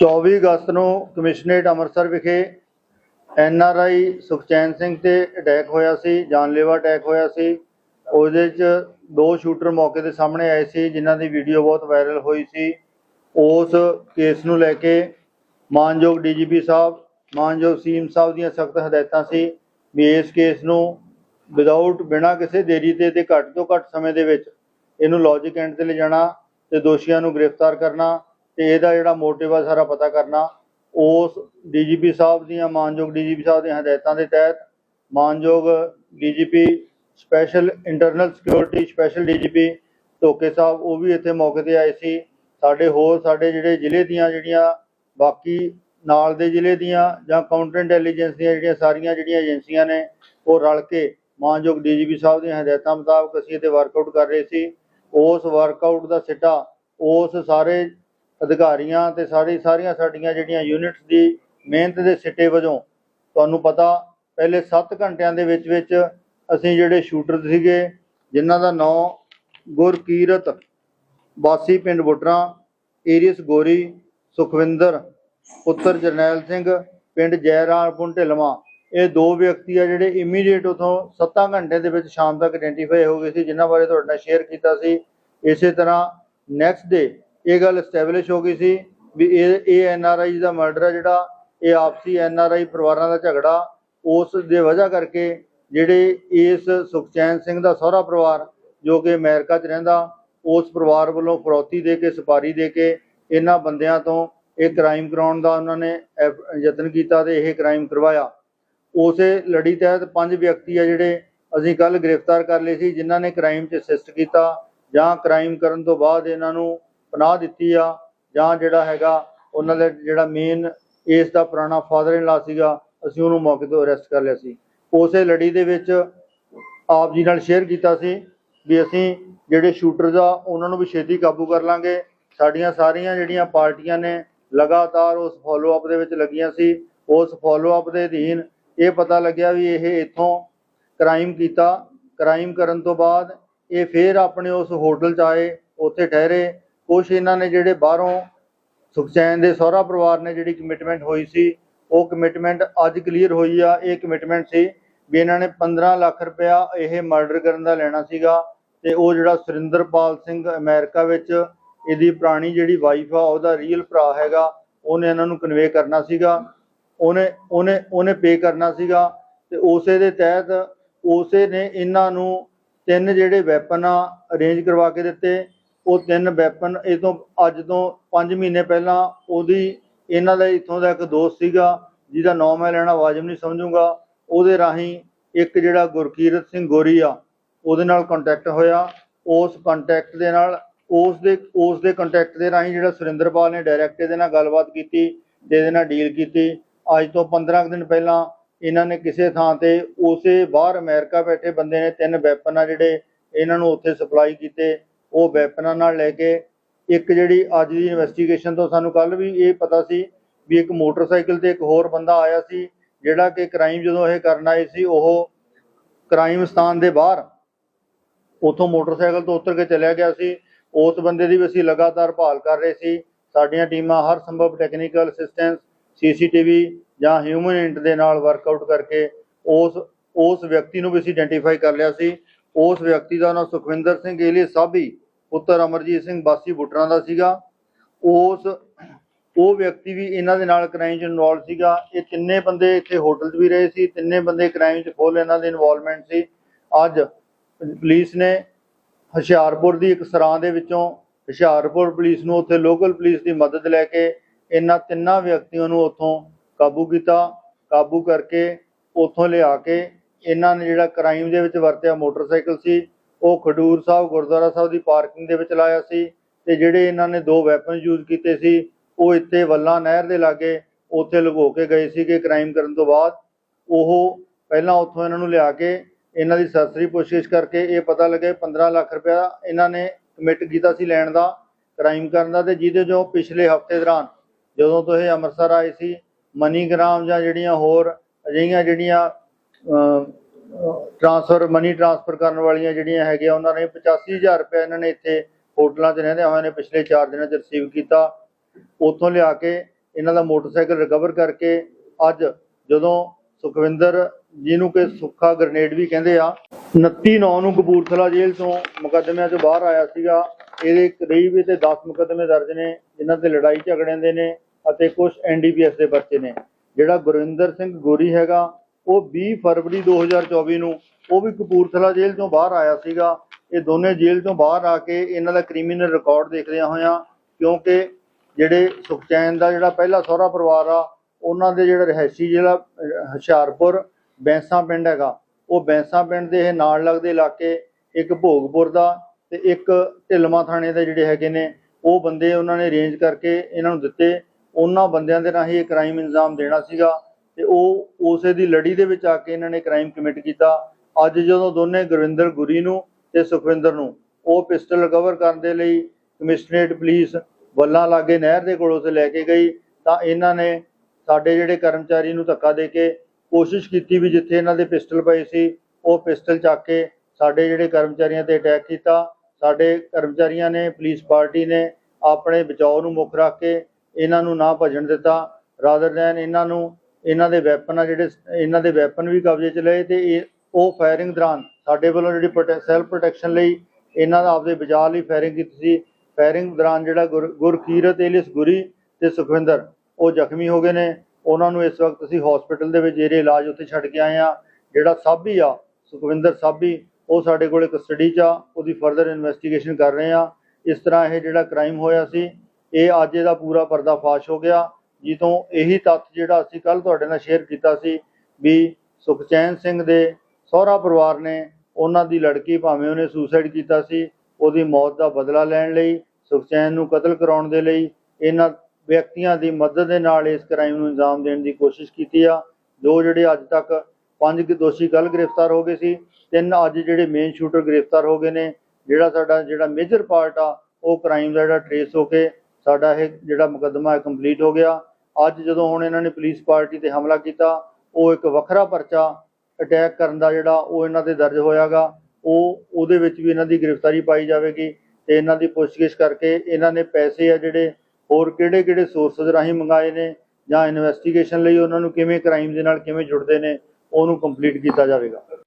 24 ਅਗਸਤ ਨੂੰ ਕਮਿਸ਼ਨਰੇਟ ਅੰਮ੍ਰਿਤਸਰ ਵਿਖੇ N R I Sukhchain Singh ਤੇ ਅਟੈਕ ਹੋਇਆ ਸੀ, ਜਾਨਲੇਵਾ ਅਟੈਕ ਹੋਇਆ ਸੀ। ਉਹਦੇ 'ਚ ਦੋ ਸ਼ੂਟਰ ਮੌਕੇ ਤੇ ਸਾਹਮਣੇ ਆਏ ਸੀ, ਜਿਨ੍ਹਾਂ ਦੀ ਵੀਡੀਓ ਬਹੁਤ ਵਾਇਰਲ ਹੋਈ ਸੀ। ਉਸ ਕੇਸ ਨੂੰ ਲੈ ਕੇ ਮਾਨਯੋਗ ਡੀਜੀਪੀ ਸਾਹਿਬ, ਮਾਨਯੋਗ ਸੀਐਮ ਸਾਹਿਬ ਦੀਆਂ ਸਖਤ ਹਦਾਇਤਾਂ ਸੀ ਵੀ ਇਸ ਕੇਸ ਨੂੰ ਵਿਦਆਊਟ ਬਿਨਾਂ ਕਿਸੇ ਦੇਰੀ ਤੇ ਤੇ ਘੱਟ ਤੋਂ ਘੱਟ ਸਮੇਂ ਦੇ ਵਿੱਚ ਇਹਨੂੰ ਲੌਜਿਕ ਐਂਡ ਤੇ ਲਿਜਾਣਾ ਤੇ ਦੋਸ਼ੀਆਂ ਨੂੰ ਗ੍ਰਿਫਤਾਰ ਕਰਨਾ ਤੇ ਇਹਦਾ ਜਿਹੜਾ ਮੋਟਿਵ ਆ ਸਾਰਾ ਪਤਾ ਕਰਨਾ। ਉਸ ਡੀਜੀਪੀ ਸਾਹਿਬ ਦੀਆਂ, ਮਾਨਯੋਗ ਡੀਜੀਪੀ ਸਾਹਿਬ ਦੀਆਂ ਹਦਾਇਤਾਂ ਦੇ ਤਹਿਤ ਮਾਨਯੋਗ DGP, special internal security special DGP Dhoke ਸਾਹਿਬ, ਉਹ ਵੀ ਇੱਥੇ ਮੌਕੇ ਤੇ ਆਏ ਸੀ। ਸਾਡੇ ਹੋਰ, ਸਾਡੇ ਜਿਹੜੇ ਜ਼ਿਲ੍ਹੇ ਦੀਆਂ ਜਿਹੜੀਆਂ, ਬਾਕੀ ਨਾਲ ਦੇ ਜ਼ਿਲ੍ਹੇ ਦੀਆਂ ਜਾਂ ਕਾਊਂਟਰ ਇੰਟੈਲੀਜੈਂਸ ਦੀਆਂ ਜਿਹੜੀਆਂ ਸਾਰੀਆਂ ਜਿਹੜੀਆਂ ਏਜੰਸੀਆਂ ਨੇ, ਉਹ ਰਲ ਕੇ ਮਾਨਯੋਗ ਡੀਜੀਪੀ ਸਾਹਿਬ ਦੀਆਂ ਹਦਾਇਤਾਂ ਮੁਤਾਬਕ ਅਸੀਂ ਇਹਤੇ ਵਰਕਆਊਟ ਕਰ ਰਹੇ ਸੀ। ਉਸ ਵਰਕਆਊਟ ਦਾ ਸਿੱਟਾ, ਉਸ ਸਾਰੇ ਅਧਿਕਾਰੀਆਂ ਤੇ ਸਾਡੀ ਸਾਰੀਆਂ ਸਾਡੀਆਂ ਜਿਹੜੀਆਂ ਯੂਨਿਟਸ ਦੀ ਮਿਹਨਤ ਦੇ ਸਿੱਟੇ ਵਜੋਂ ਤੁਹਾਨੂੰ ਪਤਾ, ਪਹਿਲੇ 7 ਘੰਟਿਆਂ ਦੇ ਵਿੱਚ ਵਿੱਚ ਅਸੀਂ ਜਿਹੜੇ ਸ਼ੂਟਰ ਸੀਗੇ, ਜਿਨ੍ਹਾਂ ਦਾ ਨਾਮ ਗੁਰਕੀਰਤ, ਵਾਸੀ ਪਿੰਡ ਬੁੱਟਰਾਂ ਏਰੀਸ ਗੋਰੀ, ਸੁਖਵਿੰਦਰ, ਪੁੱਤਰ ਜਰਨੈਲ ਸਿੰਘ, ਪਿੰਡ ਜੈਰਾਮਪੁਰ ਢਿਲਵਾਂ, ਇਹ ਦੋ ਵਿਅਕਤੀ ਆ ਜਿਹੜੇ ਇਮੀਡੀਏਟ ਉਥੋਂ 7 ਘੰਟੇ ਦੇ ਵਿੱਚ ਸ਼ਾਮ ਤੱਕ ਆਇਡੈਂਟੀਫਾਈ ਹੋ ਗਏ ਸੀ, ਜਿਨ੍ਹਾਂ ਬਾਰੇ ਤੁਹਾਡੇ ਨਾਲ ਸ਼ੇਅਰ ਕੀਤਾ ਸੀ। ਇਸੇ ਤਰ੍ਹਾਂ ਨੈਕਸਟ ਡੇ ਇਹ ਗੱਲ ਐਸਟੈਬਲਿਸ਼ ਹੋ ਗਈ ਸੀ ਵੀ ਇਹ ਇਹ ਐਨ ਆਰ ਆਈ ਦਾ ਮਰਡਰ ਹੈ ਜਿਹੜਾ, ਇਹ ਆਪਸੀ ਐਨ ਆਰ ਆਈ ਪਰਿਵਾਰਾਂ ਦਾ ਝਗੜਾ, ਉਸ ਦੇ ਵਜ੍ਹਾ ਕਰਕੇ ਜਿਹੜੇ ਇਸ ਸੁਖਚੈਨ ਸਿੰਘ ਦਾ ਸਹੁਰਾ ਪਰਿਵਾਰ ਜੋ ਕਿ ਅਮਰੀਕਾ 'ਚ ਰਹਿੰਦਾ, ਉਸ ਪਰਿਵਾਰ ਵੱਲੋਂ ਫਰੌਤੀ ਦੇ ਕੇ ਸੁਪਾਰੀ ਦੇ ਕੇ ਇਹਨਾਂ ਬੰਦਿਆਂ ਤੋਂ ਇਹ ਕ੍ਰਾਈਮ ਕਰਾਉਣ ਦਾ ਉਹਨਾਂ ਨੇ ਯਤਨ ਕੀਤਾ ਤੇ ਇਹ ਕ੍ਰਾਈਮ ਕਰਵਾਇਆ। ਉਸੇ ਲੜੀ ਤਹਿਤ ਪੰਜ ਵਿਅਕਤੀ ਆ ਜਿਹੜੇ ਅਸੀਂ ਕੱਲ ਗ੍ਰਿਫਤਾਰ ਕਰ ਲਏ ਸੀ, ਜਿਨ੍ਹਾਂ ਨੇ ਕ੍ਰਾਈਮ 'ਚ ਅਸਿਸਟ ਕੀਤਾ ਜਾਂ ਕ੍ਰਾਈਮ ਕਰਨ ਤੋਂ ਬਾਅਦ ਇਹਨਾਂ ਨੂੰ ਪਨਾਹ ਦਿੱਤੀ ਆ ਜਾਂ ਜਿਹੜਾ ਹੈਗਾ ਉਹਨਾਂ ਦਾ ਜਿਹੜਾ ਮੇਨ ਇਸ ਦਾ ਪੁਰਾਣਾ ਫਾਦਰ ਇਨ ਲਾ ਸੀਗਾ, ਅਸੀਂ ਉਹਨੂੰ ਮੌਕੇ ਤੋਂ ਅਰੈਸਟ ਕਰ ਲਿਆ ਸੀ। ਉਸੇ ਲੜੀ ਦੇ ਵਿੱਚ ਆਪ ਜੀ ਨਾਲ ਸ਼ੇਅਰ ਕੀਤਾ ਸੀ ਵੀ ਅਸੀਂ ਜਿਹੜੇ ਸ਼ੂਟਰਸ ਆ, ਉਹਨਾਂ ਨੂੰ ਵੀ ਛੇਤੀ ਕਾਬੂ ਕਰ ਲਾਂਗੇ। ਸਾਡੀਆਂ ਸਾਰੀਆਂ ਜਿਹੜੀਆਂ ਪਾਰਟੀਆਂ ਨੇ ਲਗਾਤਾਰ ਉਸ ਫੋਲੋ ਅਪ ਦੇ ਵਿੱਚ ਲੱਗੀਆਂ ਸੀ। ਉਸ ਫੋਲੋ ਅਪ ਦੇ ਅਧੀਨ ਇਹ ਪਤਾ ਲੱਗਿਆ ਵੀ ਇਹ ਇੱਥੋਂ ਕ੍ਰਾਈਮ ਕੀਤਾ। ਕ੍ਰਾਈਮ ਕਰਨ ਤੋਂ ਬਾਅਦ ਇਹ ਫੇਰ ਆਪਣੇ ਉਸ ਹੋਟਲ 'ਚ ਆਏ, ਉੱਥੇ ਠਹਿਰੇ। ਕੁਛ ਇਹਨਾਂ ਨੇ ਜਿਹੜੇ ਬਾਹਰੋਂ ਸੁਖਚੈਨ ਦੇ ਸਹੁਰਾ ਪਰਿਵਾਰ ਨੇ ਜਿਹੜੀ ਕਮਿਟਮੈਂਟ ਹੋਈ ਸੀ, ਉਹ ਕਮਿਟਮੈਂਟ ਅੱਜ ਕਲੀਅਰ ਹੋਈ ਆ, ਇਹ ਕਮਿਟਮੈਂਟ ਸੀ ਵੀ ਇਹਨਾਂ ਨੇ 15 ਲੱਖ ਰੁਪਇਆ ਇਹ ਮਰਡਰ ਕਰਨ ਦਾ ਲੈਣਾ ਸੀਗਾ ਤੇ ਉਹ ਜਿਹੜਾ ਸੁਰਿੰਦਰਪਾਲ ਸਿੰਘ ਅਮਰੀਕਾ ਵਿੱਚ ਇਹਦੀ ਪੁਰਾਣੀ ਜਿਹੜੀ ਵਾਈਫ ਆ, ਉਹਦਾ ਰੀਅਲ ਭਰਾ ਹੈਗਾ, ਉਹਨੇ ਇਹਨਾਂ ਨੂੰ ਕਨਵੇ ਕਰਨਾ ਸੀਗਾ, ਉਹਨੇ ਉਹਨੇ ਉਹਨੇ ਪੇ ਕਰਨਾ ਸੀਗਾ ਤੇ ਉਸੇ ਦੇ ਤਹਿਤ ਉਸੇ ਨੇ ਇਹਨਾਂ ਨੂੰ ਤਿੰਨ ਜਿਹੜੇ ਵੈਪਨ ਆ ਅਰੇਂਜ ਕਰਵਾ ਕੇ ਦਿੱਤੇ ਉਹ ਤਿੰਨ ਵੈਪਨ ਇਹ ਤੋਂ ਅੱਜ ਤੋਂ 5 ਮਹੀਨੇ ਪਹਿਲਾਂ ਉਹਦੀ ਇਹਨਾਂ ਦਾ ਇੱਥੋਂ ਦਾ ਇੱਕ ਦੋਸਤ ਸੀਗਾ, ਜਿਹਦਾ ਨਾਮ ਮੈਂ ਲੈਣਾ ਵਾਜਬ ਨਹੀਂ ਸਮਝੂਗਾ, ਉਹਦੇ ਰਾਹੀਂ ਇੱਕ ਜਿਹੜਾ ਗੁਰਕੀਰਤ ਸਿੰਘ ਗੋਰੀ ਆ, ਉਹਦੇ ਨਾਲ ਕੰਟੈਕਟ ਹੋਇਆ। ਉਸ ਕੰਟੈਕਟ ਦੇ ਨਾਲ ਉਸ ਦੇ ਉਸ ਦੇ ਕੰਟੈਕਟ ਦੇ ਰਾਹੀਂ ਜਿਹੜਾ ਸੁਰਿੰਦਰਪਾਲ ਨੇ ਡਾਇਰੈਕਟ ਇਹਦੇ ਨਾਲ ਗੱਲਬਾਤ ਕੀਤੀ ਤੇ ਇਹਦੇ ਨਾਲ ਡੀਲ ਕੀਤੀ। ਅੱਜ ਤੋਂ 15 ਕੁ ਦਿਨ ਪਹਿਲਾਂ ਇਹਨਾਂ ਨੇ ਕਿਸੇ ਥਾਂ ਤੇ ਉਸੇ ਬਾਹਰ ਅਮਰੀਕਾ ਬੈਠੇ ਬੰਦੇ ਨੇ, ਤਿੰਨ ਵੈਪਨ ਆ ਜਿਹੜੇ ਇਹਨਾਂ ਨੂੰ ਉੱਥੇ ਸਪਲਾਈ ਕੀਤੇ। ਉਹ ਵੈਪਨਾਂ ਨਾਲ ਲੈ ਕੇ ਇੱਕ ਜਿਹੜੀ ਅੱਜ ਦੀ ਇਨਵੈਸਟੀਗੇਸ਼ਨ ਤੋਂ ਸਾਨੂੰ ਕੱਲ ਵੀ ਇਹ ਪਤਾ ਸੀ ਵੀ ਇੱਕ ਮੋਟਰਸਾਈਕਲ ਤੇ ਇੱਕ ਹੋਰ ਬੰਦਾ ਆਇਆ ਸੀ, ਜਿਹੜਾ ਕਿ ਕ੍ਰਾਈਮ ਜਦੋਂ ਇਹ ਕਰਨ ਆਏ ਸੀ, ਉਹ ਕ੍ਰਾਈਮ ਸਥਾਨ ਦੇ ਬਾਹਰ ਉਥੋਂ ਮੋਟਰਸਾਈਕਲ ਤੋਂ ਉਤਰ ਕੇ ਚਲਿਆ ਗਿਆ ਸੀ। ਉਸ ਬੰਦੇ ਦੀ ਵੀ ਅਸੀਂ ਲਗਾਤਾਰ ਭਾਲ ਕਰ ਰਹੇ ਸੀ। ਸਾਡੀਆਂ ਟੀਮਾਂ ਹਰ ਸੰਭਵ ਟੈਕਨੀਕਲ ਅਸਿਸਟੈਂਸ ਸੀਸੀਟੀਵੀ ਜਾਂ ਹਿਊਮਨ ਇੰਟ ਦੇ ਨਾਲ ਵਰਕਆਊਟ ਕਰਕੇ ਉਸ ਉਸ ਵਿਅਕਤੀ ਨੂੰ ਵੀ ਅਸੀਂ ਆਇਡੈਂਟੀਫਾਈ ਕਰ ਲਿਆ ਸੀ। ਉਸ ਵਿਅਕਤੀ ਦਾ ਨਾਮ ਸੁਖਵਿੰਦਰ ਸਿੰਘ ਏਲੀਏ ਸਾਬੀ ਪੁੱਤਰ ਅਮਰਜੀਤ ਸਿੰਘ ਬਾਸੀ ਬੁੱਟਰਾਂ ਦਾ ਸੀਗਾ। ਉਸ, ਉਹ ਵਿਅਕਤੀ ਵੀ ਇਹਨਾਂ ਦੇ ਨਾਲ ਕ੍ਰਾਈਮ 'ਚ ਇਨਵੋਲਵ ਸੀਗਾ। ਇਹ ਤਿੰਨੇ ਬੰਦੇ ਇੱਥੇ ਹੋਟਲ 'ਚ ਵੀ ਰਹੇ ਸੀ। ਤਿੰਨੇ ਬੰਦੇ ਕ੍ਰਾਈਮ 'ਚ ਫੁੱਲ ਇਹਨਾਂ ਦੀ ਇਨਵੋਲਵਮੈਂਟ ਸੀ। ਅੱਜ ਪੁਲਿਸ ਨੇ ਹੁਸ਼ਿਆਰਪੁਰ ਦੀ ਇੱਕ ਸਰਾਂ ਦੇ ਵਿੱਚੋਂ ਹੁਸ਼ਿਆਰਪੁਰ ਪੁਲਿਸ ਨੂੰ ਉੱਥੇ ਲੋਕਲ ਪੁਲਿਸ ਦੀ ਮਦਦ ਲੈ ਕੇ ਇਹਨਾਂ ਤਿੰਨਾਂ ਵਿਅਕਤੀਆਂ ਨੂੰ ਉੱਥੋਂ ਕਾਬੂ ਕੀਤਾ। ਕਾਬੂ ਕਰਕੇ ਉੱਥੋਂ ਲਿਆ ਕੇ ਇਹਨਾਂ ਨੇ ਜਿਹੜਾ ਕ੍ਰਾਈਮ ਦੇ ਵਿੱਚ ਵਰਤਿਆ ਮੋਟਰਸਾਈਕਲ ਸੀ, ਉਹ ਖਡੂਰ ਸਾਹਿਬ, ਗੁਰਦੁਆਰਾ ਸਾਹਿਬ ਦੀ ਪਾਰਕਿੰਗ ਦੇ ਵਿੱਚ ਲਾਇਆ ਸੀ ਤੇ ਜਿਹੜੇ ਇਹਨਾਂ ਨੇ ਦੋ ਵੈਪਨ ਯੂਜ਼ ਕੀਤੇ ਸੀ, ਉਹ ਇੱਥੇ ਵੱਲਾ ਨਹਿਰ ਦੇ ਲਾਗੇ ਉੱਥੇ ਲੁਕੋ ਕੇ ਗਏ ਸੀਗੇ ਕ੍ਰਾਈਮ ਕਰਨ ਤੋਂ ਬਾਅਦ। ਉਹ ਪਹਿਲਾਂ ਉੱਥੋਂ ਇਹਨਾਂ ਨੂੰ ਲਿਆ ਕੇ ਇਹਨਾਂ ਦੀ ਸਰਸਰੀ ਪੁੱਛਗਿੱਛ ਕਰਕੇ ਇਹ ਪਤਾ ਲੱਗੇ 15 ਲੱਖ ਰੁਪਇਆ ਇਹਨਾਂ ਨੇ ਕਮਿਟ ਕੀਤਾ ਸੀ ਲੈਣ ਦਾ, ਕ੍ਰਾਈਮ ਕਰਨ ਦਾ ਤੇ ਜਿਹਦੇ ਜੋ ਪਿਛਲੇ ਹਫ਼ਤੇ ਦੌਰਾਨ ਜਦੋਂ ਤੋਂ ਇਹ ਅੰਮ੍ਰਿਤਸਰ ਆਏ ਸੀ, ਮਨੀਗ੍ਰਾਮ ਜਾਂ ਜਿਹੜੀਆਂ ਹੋਰ ਅਜਿਹੀਆਂ ਜਿਹੜੀਆਂ ਟ੍ਰਾਂਸਫਰ ਮਨੀ ਟ੍ਰਾਂਸਫਰ ਕਰਨ ਵਾਲੀਆਂ ਜਿਹੜੀਆਂ ਹੈਗੀਆਂ, ਉਹਨਾਂ ਨੇ 85000 ਰੁਪਏ ਇਹਨਾਂ ਨੇ ਇੱਥੇ ਹੋਟਲਾਂ 'ਚ ਰਹਿੰਦੇ ਹੋਏ ਨੇ ਪਿਛਲੇ 4 ਦਿਨਾਂ 'ਚ ਰਿਸੀਵ ਕੀਤਾ। ਉੱਥੋਂ ਲਿਆ ਕੇ ਇਹਨਾਂ ਦਾ ਮੋਟਰਸਾਈਕਲ ਰਿਕਵਰ ਕਰਕੇ ਅੱਜ ਜਦੋਂ ਸੁਖਵਿੰਦਰ ਜਿਹਨੂੰ ਕਿ ਸੁੱਖਾ ਗ੍ਰਨੇਡ ਵੀ ਕਹਿੰਦੇ ਆ 29 ਨੌ ਨੂੰ ਕਪੂਰਥਲਾ ਜੇਲ੍ਹ ਤੋਂ ਮੁਕੱਦਮਿਆਂ ਚੋਂ ਬਾਹਰ ਆਇਆ ਸੀਗਾ। ਇਹਦੇ ਕਰੀਬ ਇਹ ਤੇ 10 ਮੁਕੱਦਮੇ ਦਰਜ ਨੇ, ਜਿਨ੍ਹਾਂ ਤੇ ਲੜਾਈ ਝਗੜਿਆਂ ਦੇ ਨੇ ਅਤੇ ਕੁਝ ਐਨਡੀਪੀਐਸ ਦੇ ਪਰਚੇ ਨੇ। ਜਿਹੜਾ ਗੁਰਵਿੰਦਰ ਸਿੰਘ ਗੋਰੀ ਹੈਗਾ ਉਹ 20 ਫਰਵਰੀ 2024 ਨੂੰ ਉਹ ਵੀ ਕਪੂਰਥਲਾ ਜੇਲ੍ਹ ਤੋਂ ਬਾਹਰ ਆਇਆ ਸੀਗਾ। ਇਹ ਦੋਨੇ ਜੇਲ੍ਹ ਤੋਂ ਬਾਹਰ ਆ ਕੇ ਇਹਨਾਂ ਦਾ ਕ੍ਰਿਮੀਨਲ ਰਿਕਾਰਡ ਦੇਖਦਿਆਂ ਹੋਇਆਂ ਕਿਉਂਕਿ ਜਿਹੜੇ ਸੁਖਚੈਨ ਦਾ ਜਿਹੜਾ ਪਹਿਲਾ ਸਹੁਰਾ ਪਰਿਵਾਰ ਆ, ਉਹਨਾਂ ਦੇ ਜਿਹੜਾ ਰਿਹਾਇਸ਼ੀ ਜ਼ਿਲ੍ਹਾ ਹੁਸ਼ਿਆਰਪੁਰ ਬੈਂਸਾ ਪਿੰਡ ਹੈਗਾ, ਉਹ ਬੈਂਸਾ ਪਿੰਡ ਦੇ ਇਹ ਨਾਲ ਲੱਗਦੇ ਇਲਾਕੇ, ਇੱਕ ਭੋਗਪੁਰ ਦਾ ਤੇ ਇੱਕ ਢਿਲਮਾ ਥਾਣੇ ਦੇ ਜਿਹੜੇ ਹੈਗੇ ਨੇ, ਉਹ ਬੰਦੇ ਉਹਨਾਂ ਨੇ ਅਰੇਂਜ ਕਰਕੇ ਇਹਨਾਂ ਨੂੰ ਦਿੱਤੇ। ਉਹਨਾਂ ਬੰਦਿਆਂ ਦੇ ਰਾਹੀਂ ਇਹ ਕ੍ਰਾਈਮ ਇੰਜ਼ਾਮ ਦੇਣਾ ਸੀਗਾ। ਤੇ ਉਹ ਉਸੇ ਦੀ ਲੜੀ ਦੇ ਵਿੱਚ ਆ ਕੇ ਇਹਨਾਂ ਨੇ ਕ੍ਰਾਈਮ ਕਮਿਟ ਕੀਤਾ। ਅੱਜ ਜਦੋਂ ਦੋਨੇ ਗੁਰਵਿੰਦਰ ਗੁਰੀ ਨੂੰ ਤੇ ਸੁਖਵਿੰਦਰ ਨੂੰ ਉਹ ਪਿਸਟਲ ਰਿਕਵਰ ਕਰਨ ਦੇ ਲਈ ਕਮਿਸ਼ਨਰੇਟ ਪੁਲਿਸ ਵੱਲਾਂ ਲਾਗੇ ਨਹਿਰ ਦੇ ਕੋਲੋਂ ਤੇ ਲੈ ਕੇ ਗਈ, ਤਾਂ ਇਹਨਾਂ ਨੇ ਸਾਡੇ ਜਿਹੜੇ ਕਰਮਚਾਰੀ ਨੂੰ ਧੱਕਾ ਦੇ ਕੇ ਕੋਸ਼ਿਸ਼ ਕੀਤੀ ਵੀ ਜਿੱਥੇ ਇਹਨਾਂ ਦੇ ਪਿਸਟਲ ਪਏ ਸੀ, ਉਹ ਪਿਸਟਲ ਚੱਕ ਕੇ ਸਾਡੇ ਜਿਹੜੇ ਕਰਮਚਾਰੀਆਂ ਤੇ ਅਟੈਕ ਕੀਤਾ। ਸਾਡੇ ਕਰਮਚਾਰੀਆਂ ਨੇ ਪੁਲਿਸ ਪਾਰਟੀ ਨੇ ਆਪਣੇ ਬਚਾਓ ਨੂੰ ਮੁੱਖ ਰੱਖ ਕੇ ਇਹਨਾਂ ਨੂੰ ਨਾ ਭੱਜਣ ਦਿੱਤਾ। ਰਾਦਰ ਦੈਨ ਇਹਨਾਂ ਨੂੰ ਇਹਨਾਂ ਦੇ ਵੈਪਨ ਆ ਜਿਹੜੇ, ਇਹਨਾਂ ਦੇ ਵੈਪਨ ਵੀ ਕਬਜ਼ੇ 'ਚ ਲਏ ਤੇ ਇਹ, ਉਹ ਫਾਇਰਿੰਗ ਦੌਰਾਨ ਸਾਡੇ ਵੱਲੋਂ ਜਿਹੜੀ ਸੈਲਫ ਪ੍ਰੋਟੈਕਸ਼ਨ ਲਈ ਇਹਨਾਂ ਦਾ ਆਪਦੇ ਬਚਾਅ ਲਈ ਫਾਇਰਿੰਗ ਕੀਤੀ ਸੀ। ਫਾਇਰਿੰਗ ਦੌਰਾਨ ਜਿਹੜਾ ਗੁਰ- ਗੁਰਕੀਰਤ ਏਲਿਸ ਗੁਰੀ ਤੇ ਸੁਖਵਿੰਦਰ, ਉਹ ਜ਼ਖਮੀ ਹੋ ਗਏ ਨੇ। ਉਹਨਾਂ ਨੂੰ ਇਸ ਵਕਤ ਅਸੀਂ ਹਸਪੀਟਲ ਦੇ ਵਿੱਚ ਜਿਹੜੇ ਇਲਾਜ ਉੱਥੇ ਛੱਡ ਕੇ ਆਏ ਆ ਜਿਹੜਾ ਸਾਬੀ ਆ, ਸੁਖਵਿੰਦਰ ਸਾਬੀ ਉਹ ਸਾਡੇ ਕੋਲੇ ਕਸਟਡੀ 'ਚ ਆ, ਉਹਦੀ ਫਰਦਰ ਇਨਵੈਸਟੀਗੇਸ਼ਨ ਕਰ ਰਹੇ ਆ ਇਸ ਤਰ੍ਹਾਂ ਇਹ ਜਿਹੜਾ ਕ੍ਰਾਈਮ ਹੋਇਆ ਸੀ, ਇਹ ਅੱਜ ਇਹਦਾ ਪੂਰਾ ਪਰਦਾਫਾਸ਼ ਹੋ ਗਿਆ। ਜਿੱਤੋਂ ਇਹੀ ਤੱਥ ਜਿਹੜਾ ਅਸੀਂ ਕੱਲ ਤੁਹਾਡੇ ਨਾਲ ਸ਼ੇਅਰ ਕੀਤਾ ਸੀ ਵੀ ਸੁਖਚੈਨ ਸਿੰਘ ਦੇ ਸਹੁਰਾ ਪਰਿਵਾਰ ਨੇ ਉਹਨਾਂ ਦੀ ਲੜਕੀ ਭਾਵੇਂ ਉਹਨੇ ਸੁਸਾਈਡ ਕੀਤਾ ਸੀ, ਉਹਦੀ ਮੌਤ ਦਾ ਬਦਲਾ ਲੈਣ ਲਈ, ਸੁਖਚੈਨ ਨੂੰ ਕਤਲ ਕਰਾਉਣ ਦੇ ਲਈ ਇਹਨਾਂ ਵਿਅਕਤੀਆਂ ਦੀ ਮਦਦ ਦੇ ਨਾਲ ਇਸ ਕ੍ਰਾਈਮ ਨੂੰ ਅੰਜਾਮ ਦੇਣ ਦੀ ਕੋਸ਼ਿਸ਼ ਕੀਤੀ ਆ। ਦੋ ਜਿਹੜੇ ਅੱਜ ਤੱਕ ਪੰਜ ਦੋਸ਼ੀ ਕੱਲ ਗ੍ਰਿਫਤਾਰ ਹੋ ਗਏ ਸੀ, ਤਿੰਨ ਅੱਜ ਜਿਹੜੇ ਮੇਨ ਸ਼ੂਟਰ ਗ੍ਰਿਫਤਾਰ ਹੋ ਗਏ ਨੇ, ਜਿਹੜਾ ਸਾਡਾ ਜਿਹੜਾ ਮੇਜਰ ਪਾਰਟ ਆ, ਉਹ ਕ੍ਰਾਈਮ ਦਾ ਜਿਹੜਾ ਟ੍ਰੇਸ ਹੋ ਕੇ ਸਾਡਾ ਇਹ ਜਿਹੜਾ ਮੁਕੱਦਮਾ ਕੰਪਲੀਟ ਹੋ ਗਿਆ। ਅੱਜ ਜਦੋਂ ਹੁਣ ਇਹਨਾਂ ਨੇ ਪੁਲਿਸ ਪਾਰਟੀ ਤੇ ਹਮਲਾ ਕੀਤਾ, ਉਹ ਇੱਕ ਵੱਖਰਾ ਪਰਚਾ ਅਟੈਕ ਕਰਨ ਦਾ ਜਿਹੜਾ ਉਹ ਇਹਨਾਂ ਤੇ ਦਰਜ ਹੋਇਆਗਾ, ਉਹ ਉਹਦੇ ਵਿੱਚ ਵੀ ਇਹਨਾਂ ਦੀ ਗ੍ਰਿਫਤਾਰੀ ਪਾਈ ਜਾਵੇਗੀ ਤੇ ਇਹਨਾਂ ਦੀ ਪੁੱਛਗਿੱਛ ਕਰਕੇ ਇਹਨਾਂ ਨੇ ਪੈਸੇ ਆ ਜਿਹੜੇ ਹੋਰ ਕਿਹੜੇ ਕਿਹੜੇ ਸੋਰਸਸ ਰਾਹੀਂ ਮੰਗਾਏ ਨੇ ਜਾਂ ਇਨਵੈਸਟੀਗੇਸ਼ਨ ਲਈ ਉਹਨਾਂ ਨੂੰ ਕਿਵੇਂ ਕ੍ਰਾਈਮ ਦੇ ਨਾਲ ਕਿਵੇਂ ਜੁੜਦੇ ਨੇ, ਉਹਨੂੰ ਕੰਪਲੀਟ ਕੀਤਾ ਜਾਵੇਗਾ।